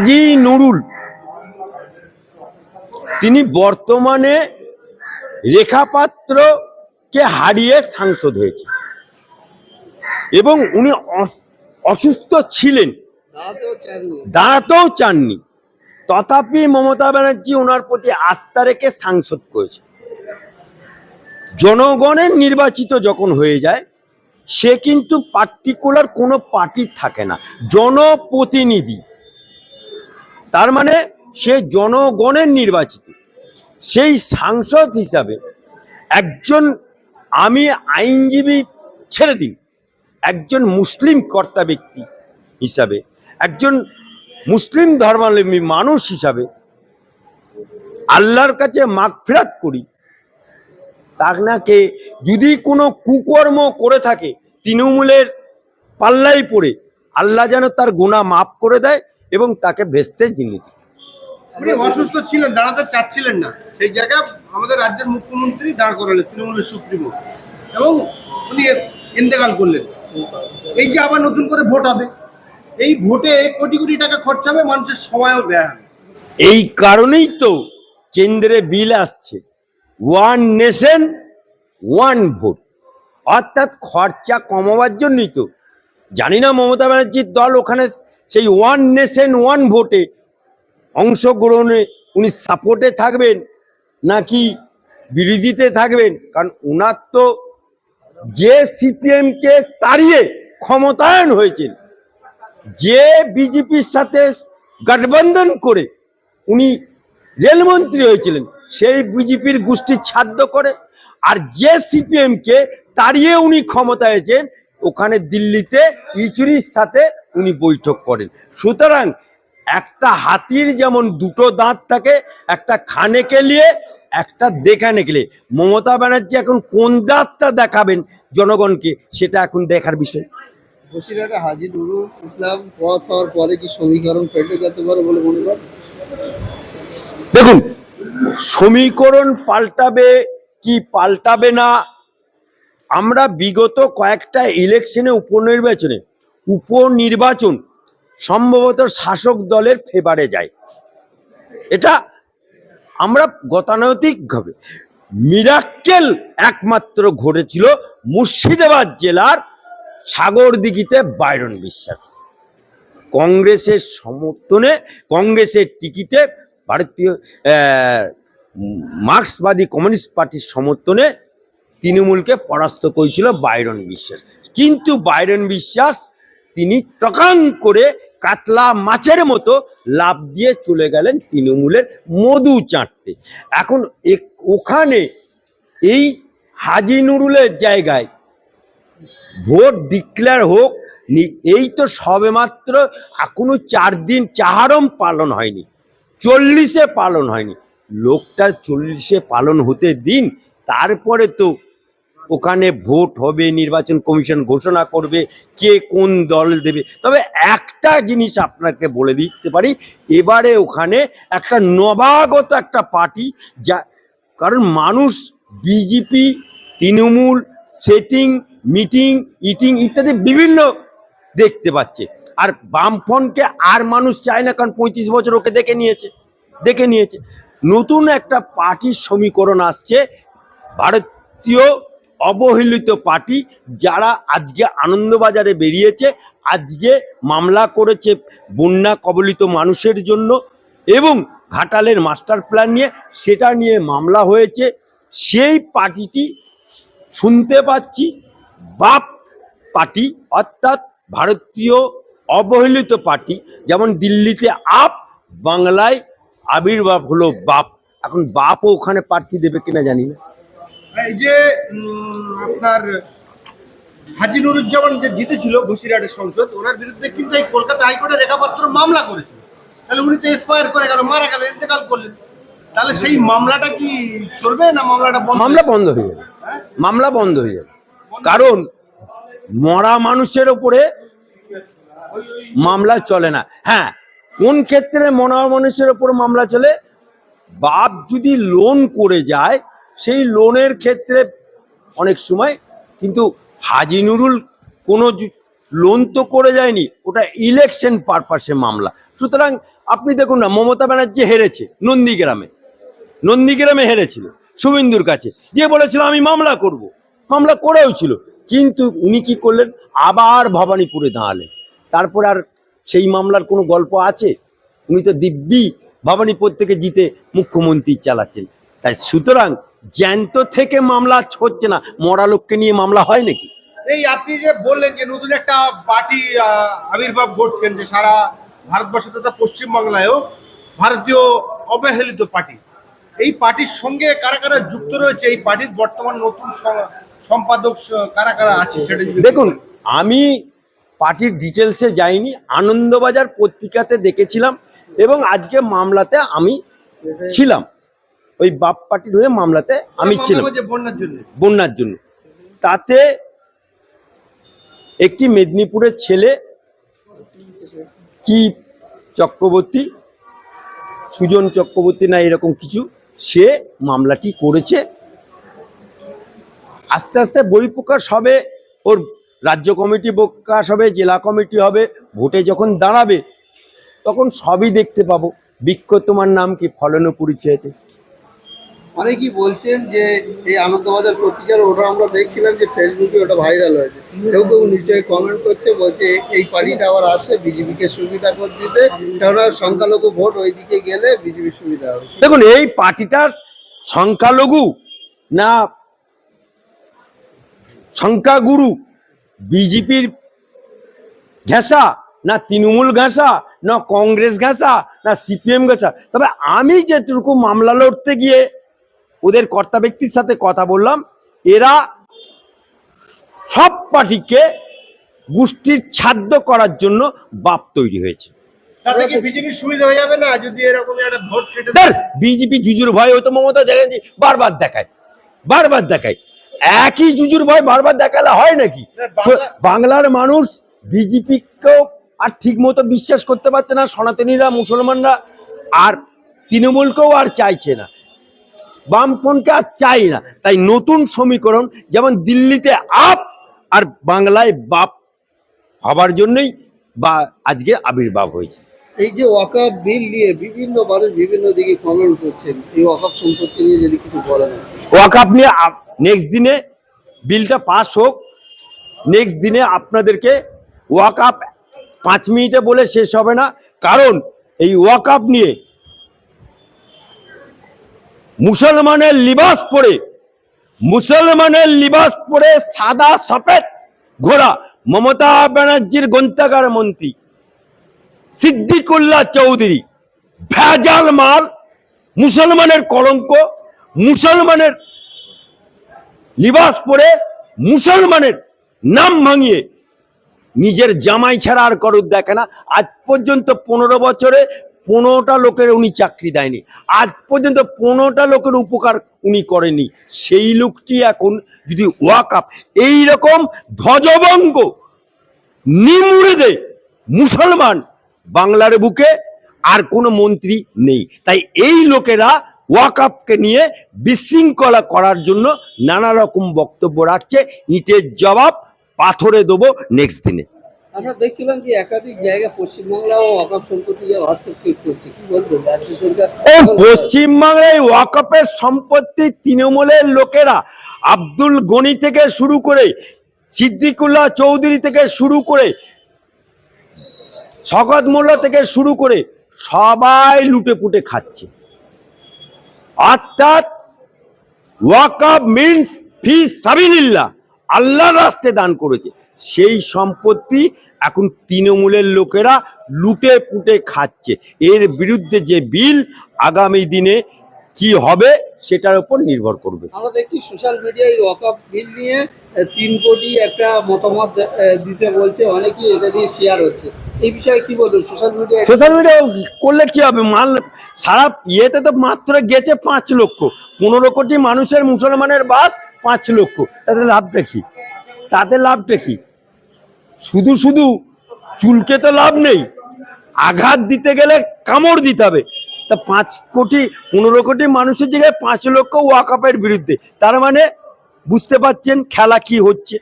হাজি নুরুল। তিনি বর্তমানে রেখাপাত্রকে হারিয়ে সাংসদ হয়েছে এবং উনি অস- অসুস্থ ছিলেন। দাঁড়াতেও চাননি। তথাপি মমতা ব্যানার্জি ওনার প্রতি আস্থা রেখে সাংসদ করেছে জনগণের নির্বাচিত যখন হয়ে যায় সে কিন্তু পার্টিকুলার কোনো পার্টি থাকে না। জনপ্রতিনিধি। তার মানে সে জনগণের নির্বাচিত। সেই সাংসদ হিসাবে একজন আমি আইনজীবী ছেড়ে দিন একজন মুসলিম কর্তা ব্যক্তি হিসাবে, একজন মুসলিম ধর্মাবলম্বী মানুষ হিসাবে আল্লাহর কাছে মাগফিরাত করি। তাকে যদি কোনো কুকর্ম করে থাকে, তৃণমূলের পাল্লাই পড়ে, আল্লাহ যেন তার গুণা মাফ করে দেয় এবং তাকে ভেস্তে জিনিস উনি অসুস্থ ছিলেন দাঁড়াতে চাচ্ছিলেন না। সেই জায়গায় আমাদের রাজ্যের মুখ্যমন্ত্রী দাঁড় করালেন তৃণমূলের সুপ্রিমো। এবং উনি ইন্তেকাল করলেন। এই যে আবার নতুন করে ভোট হবে এই ভোটে কোটি কোটি টাকা খরচা হবে মানুষের সময়ও ব্যয় এই কারণেই তো কেন্দ্রে বিল আসছে। One nation one vote. অর্থাৎ খরচা কমাবার জন্যই তো। জানি না মমতা ব্যানার্জির দল ওখানে সেই ওয়ান নেশন ওয়ান ভোটে অংশগ্রহণে উনি সাপোর্টে থাকবেন নাকি বিরোধীতে থাকবেন? কারণ ওনার তো যে সিপিএমকে তাড়িয়ে ক্ষমতায়ন হয়েছেন, যে বিজেপির সাথে গঠবন্ধন করে উনি রেলমন্ত্রী হয়েছিলেন, সেই বিজেপির গোষ্ঠী ছাদ্য করে, আর যে সিপিএমকে তাড়িয়ে উনি ক্ষমতা হয়েছেন ওখানে দিল্লিতে ইচুরির সাথে উনি বৈঠক করেন। সুতরাং একটা হাতির যেমন দুটো দাঁত থাকে একটা খানে কেলিয়ে একটা দেখানে গেলে। মমতা ব্যানার্জি এখন কোন দাঁতটা দেখাবেন জনগণকে সেটা এখন দেখার বিষয়। বসিরহাটে হাজি নুরুল ইসলাম পথ হওয়ার পরে কি সমীকরণ ফেটে যেতে পারে বলে মনে করেন? দেখুন সমীকরণ পাল্টাবে কি পাল্টাবে না আমরা বিগত কয়েকটা ইলেকশনে উপনির্বাচনে উপনির্বাচন সম্ভবত শাসক দলের ফেভারে যায়। এটা আমরা গতানৈতিকভাবে মিরাক্কেল একমাত্র ঘটেছিল মুর্শিদাবাদ জেলার সাগরদিঘিতে বাইরন বিশ্বাস। কংগ্রেসের সমর্থনে, কংগ্রেসের টিকিটে ভারতীয় মার্ক্সবাদী কমিউনিস্ট পার্টির সমর্থনে তৃণমূলকে পরাস্ত করেছিল বাইরন বিশ্বাস। কিন্তু বাইরন বিশ্বাস তিনি টকাং করে কাতলা মাছের মতো লাভ দিয়ে চলে গেলেন তৃণমূলের মধু চাটতে এখন ওখানে এই হাজি নুরুলের জায়গায় ভোট ডিক্লেয়ার হোক এই তো সবেমাত্র এখনও চার দিন চাহারম পালন হয়নি, চল্লিশে পালন হয়নি। লোকটার চল্লিশে পালন হতে দিন, তারপরে তো ওখানে ভোট হবে, নির্বাচন কমিশন ঘোষণা করবে, কে কোন দল দেবে। তবে একটা জিনিস আপনাকে বলে দিতে পারি, এবারে ওখানে একটা নবাগত একটা পার্টি যা, কারণ মানুষ, BJP, Trinamool, setting, meeting, eating ইত্যাদি বিভিন্ন দেখতে পাচ্ছে। আর বামফ্রন্টকে আর মানুষ চায় না, কারণ পঁয়ত্রিশ বছর ওকে দেখে নিয়েছে দেখে নিয়েছে। নতুন একটা পার্টির সমীকরণ আসছে, ভারতীয় অবহেলিত পার্টি যারা আজকে আনন্দবাজারে বেরিয়েছে, আজকে মামলা করেছে বন্যা কবলিত মানুষের জন্য এবং ঘাটালের মাস্টার প্ল্যান নিয়ে সেটা নিয়ে মামলা হয়েছে, সেই পার্টিটি শুনতে পাচ্ছি বাপ পার্টি অর্থাৎ ভারতীয় অবহেলিত পার্টি, যেমন দিল্লিতে আপ, বাংলায় আবির্ভাব হলো বাপ। এখন বাপও ওখানে প্রার্থী দেবে কিনা জানি না। এই যে আপনার হাজি নুরুজ্জামান যে জিতেছিল বসিরহাটের সংসদ ওনার বিরুদ্ধে কিন্তু এই কলকাতা হাইকোর্টে রেখাপাত্র মামলা করেছিল। তাহলে উনি তো এক্সপায়ার করে গেল মারা গেল ইন্তেকাল করলেন। তাহলে সেই মামলাটা কি চলবে না মামলাটা বন্ধ? মামলা বন্ধ হয়ে যাবে। হ্যাঁ? মামলা বন্ধ হয়ে যাবে। কারণ মরা মানুষের ওপরে মামলা চলে না। হ্যাঁ কোন ক্ষেত্রে মরা মানুষের ওপর মামলা চলে? বাপ যদি লোন করে যায় সেই লোনের ক্ষেত্রে অনেক সময় কিন্তু হাজি নুরুল কোনো লোন তো করে যায়নি, ওটা ইলেকশন পারপাসে মামলা। সুতরাং আপনি দেখুন না, মমতা ব্যানার্জি হেরেছে নন্দীগ্রামে। নন্দীগ্রামে হেরেছিল, শুভেন্দুর কাছে। যে বলেছিল, আমি মামলা করব। মামলা করেও ছিল। কিন্তু উনি কি করলেন? আবার ভবানীপুরে দাঁড়ালেন। তারপর আর সেই মামলার কোনো গল্প আছে? উনি তো দিব্যি ভবানীপুর থেকে জিতে মুখ্যমন্ত্রী চালাচ্ছেন। তাই সুতরাং জ্যান্ত থেকে মামলা হচ্ছে না। মরা লোককে নিয়ে মামলা হয় নাকি? এই আপনি যে বললেন যে নতুন একটা পার্টি আবির্ভাব ঘটছেন যে সারা ভারতবর্ষ তথা পশ্চিমবাংলায়ও ভারতীয় অবহেলিত পার্টি। এই পার্টির সঙ্গে কারা কারা যুক্ত রয়েছে? এই পার্টির বর্তমান নতুন সম্পাদক কারা কারা আছে সেটা দেখুন আমি পার্টির ডিটেলসে যাইনি আনন্দবাজার পত্রিকাতে দেখেছিলাম এবং আজকে মামলাতে আমি ছিলাম। ওই বাপ পার্টির হয়ে মামলাতে আমি ছিলাম। বন্যার জন্য। তাতে একটি মেদিনীপুরের ছেলে কি চক্রবর্তী সুজন চক্রবর্তী না এরকম কিছু সে মামলাটি করেছে। আস্তে আস্তে বই প্রকাশ হবে ওর রাজ্য কমিটি প্রকাশ হবে জেলা কমিটি হবে ভোটে যখন দাঁড়াবে তখন সবই দেখতে পাবো। বৃক্ষ তোমার নাম কি? ফলন পরিচয়তে অনেকেই বলছেন যে এই আনন্দবাজার পত্রিকার ওটা আমরা দেখছিলাম যে ফেসবুকে ওটা ভাইরাল হয়েছে। কেউ কেউ নিশ্চয়ই কমেন্ট করছে, বলছে এই পার্টিটা আবার আসে বিজেপিকে সুবিধা করে দিতে। কেননা সংখ্যালঘু ভোট ওইদিকে গেলে বিজেপির সুবিধা হবে। দেখুন, এই পার্টিটার সংখ্যালঘু না সংখ্যাগুরু, বিজেপির ঘেঁষা না তৃণমূল ঘেঁষা না কংগ্রেস ঘেঁষা না সিপিএম ঘেঁষা। তবে আমি যেটুকু মামলা লড়তে গিয়ে ওদের কর্তা ব্যক্তির সাথে কথা বললাম এরা সব পার্টিকে গোষ্ঠীর ছাদ্য করার জন্য বাপ তৈরি হয়েছে। হয়ে বিজেপি জুজুর ভয় হয়তো মমতা ব্যানার্জি বারবার দেখায় বারবার দেখায়। একই জুজুর ভয় বারবার দেখালে হয় নাকি? বাংলার মানুষ বিজেপিকেও আর ঠিক মতো বিশ্বাস করতে পারছে না সনাতনীরা মুসলমানরা আর তৃণমূলকেও আর চাইছে না। বামপন্থকে আর চাই না। তাই নতুন সমীকরণ যেমন দিল্লিতে আপ আর বাংলায় বাপ হবার জন্যই বা আজকে আবির্ভাব হয়েছে। এই যে ওয়াকাপ বিল নিয়ে বিভিন্ন মানুষ বিভিন্ন দিকে কমেন্ট করছেন এই ওয়াকাপ সম্পত্তি নিয়ে যদি কিছু বলেন। ওয়াকআপ নিয়ে নেক্সট দিনে বিলটা পাস হোক নেক্সট দিনে আপনাদেরকে ওয়াকআপ পাঁচ মিনিটে বলে শেষ হবে না। কারণ এই ওয়াকআপ নিয়ে মুসলমানের লিবাস পরে, মুসলমানের লিবাস পরে সাদা সফেদ ঘোড়া মমতা ব্যানার্জির গ্রন্থাগার মন্ত্রী সিদ্দিকুল্লাহ চৌধুরী। ভেজাল মাল, মুসলমানের কলঙ্ক, মুসলমানের লিবাস পরে মুসলমানের নাম ভাঙিয়ে নিজের জামাই ছাড়া আর করুদ দেখে না। আজ পর্যন্ত পনেরো বছরে পনেরোটা লোকের উনি চাকরি দেয়নি। আজ পর্যন্ত পনেরোটা লোকের উপকার উনি করেনি সেই লোকটি এখন যদি ওয়াকাপ এইরকম ধ্বজভঙ্গ নিমুড়ে দেয় মুসলমান বাংলার বুকে আর কোনো মন্ত্রী নেই। তাই এই লোকেরা ওয়াকাপকে নিয়ে বিশৃঙ্খলা করার জন্য নানা রকম বক্তব্য রাখছে। ইটের জবাব পাথরে দেবো নেক্সট দিনে। আমরা দেখছিলাম যে একাধিক জায়গায় পশ্চিমবাংলা ও ওয়াকাপ সম্পত্তি হস্তক্ষেপ করছে, কি বলবেন? রাজ্য সরকার পশ্চিমবাংলায় ওয়াকপের সম্পত্তি তৃণমূলের লোকেরা আব্দুল গনি থেকে শুরু করে সিদ্দিকুল্লাহ চৌধুরী থেকে শুরু করে শকত মোল্লা থেকে শুরু করে সবাই লুটে পুটে খাচ্ছে। অর্থাৎ ওয়াকআপ মিন্স ফি সাবিলিল্লাহ, আল্লাহর রাস্তে দান করেছে। সেই সম্পত্তি এখন তৃণমূলের লোকেরা লুটে পুটে খাচ্ছে। এর বিরুদ্ধে যে বিল আগামী দিনে কি হবে সেটার উপর নির্ভর করবে। আমরা দেখছি সোশ্যাল মিডিয়ায় ওয়াকাপ বিল নিয়ে তিন কোটি একটা মতামত দিতে বলছে অনেকেই এটা দিয়ে শেয়ার হচ্ছে। এই বিষয়ে কি বলবেন? সোশ্যাল সোশ্যাল মিডিয়া করলে কি হবে? মাল সারা ইয়েতে তো মাত্র গেছে পাঁচ লক্ষ। পনেরো কোটি মানুষের মুসলমানের বাস পাঁচ লক্ষ। তাতে লাভটা কি? তাতে লাভটা কি? শুধু শুধু চুলকে তো লাভ নেই, আঘাত দিতে গেলে কামড় দিতে হবে। তা পাঁচ কোটি, পনেরো কোটি মানুষের জায়গায় পাঁচ লক্ষ ওয়াকাপের বিরুদ্ধে। তার মানে বুঝতে পারছেন খেলা কি হচ্ছে।